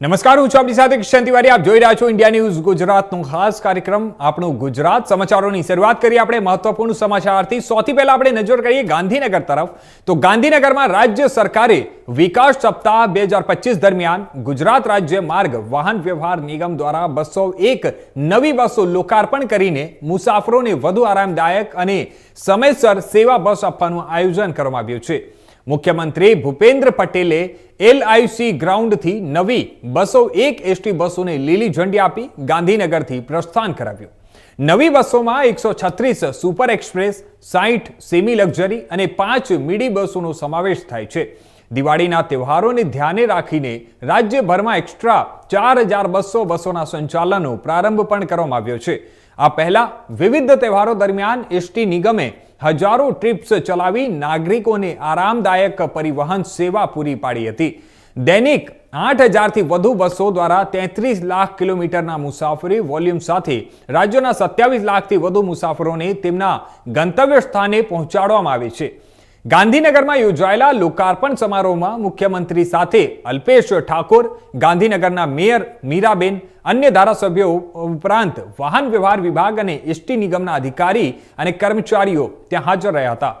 નમસ્કાર, હું છું આપની સાથે કિશન તિવારી. આપ જોઈ રહ્યા છો ઇન્ડિયા ન્યૂઝ ગુજરાતનો ખાસ કાર્યક્રમ. આપણું ગુજરાત સમાચારોની શરૂઆત કરીએ આપણે મહત્વપૂર્ણ સમાચારથી. સૌથી પહેલા આપણે નજર કરીએ ગાંધીનગર તરફ. તો ગાંધીનગરમાં રાજ્ય સરકારે વિકાસ સપ્તાહ બે દરમિયાન ગુજરાત રાજ્ય માર્ગ વાહન વ્યવહાર નિગમ દ્વારા બસો એક નવી બસો લોકાર્પણ કરીને મુસાફરોને વધુ આરામદાયક અને સમયસર સેવા બસ આપવાનું આયોજન કરવામાં આવ્યું છે. મુખ્યમંત્રી ભૂપેન્દ્ર પટેલે એલઆઈસી ગ્રાઉન્ડથી નવી બસો એક એસટી બસોને લીલી ઝંડી આપી ગાંધીનગરથી પ્રસ્થાન કરાવ્યું. નવી બસોમાં એકસો છત્રીસ સુપર એક્સપ્રેસ સાઠ સેમી લક્ઝરી અને પાંચ મીડી બસોનો સમાવેશ થાય છે. દિવાળીના તહેવારોને ધ્યાને રાખીને રાજ્યભરમાં એક્સ્ટ્રા ચાર હજાર બસો બસોના સંચાલનનો પ્રારંભ પણ કરવામાં આવ્યો છે. આ પહેલા વિવિધ તહેવારો દરમિયાન એસટી નિગમે હજારો ટ્રીપ્સ ચલાવી નાગરિકોને આરામદાયક પરિવહન સેવા પૂરી પાડી હતી. દૈનિક આઠ હજારથી વધુ બસો દ્વારા તેત્રીસ લાખ કિલોમીટરના મુસાફરી વોલ્યુમ સાથે રાજ્યના સત્યાવીસ લાખથી વધુ મુસાફરોને તેમના ગંતવ્ય સ્થાને પહોંચાડવામાં આવે છે. ગાંધીનગરમાં યોજાયેલા લોકાર્પણ સમારોહમાં મુખ્યમંત્રી સાથે અલ્પેશ ઠાકોર, ગાંધીનગરના મેયર મીરાબેન, અન્ય ધારાસભ્યો ઉપરાંત વાહન વ્યવહાર વિભાગ અને એસટી નિગમના અધિકારી અને કર્મચારીઓ ત્યાં હાજર રહ્યા હતા.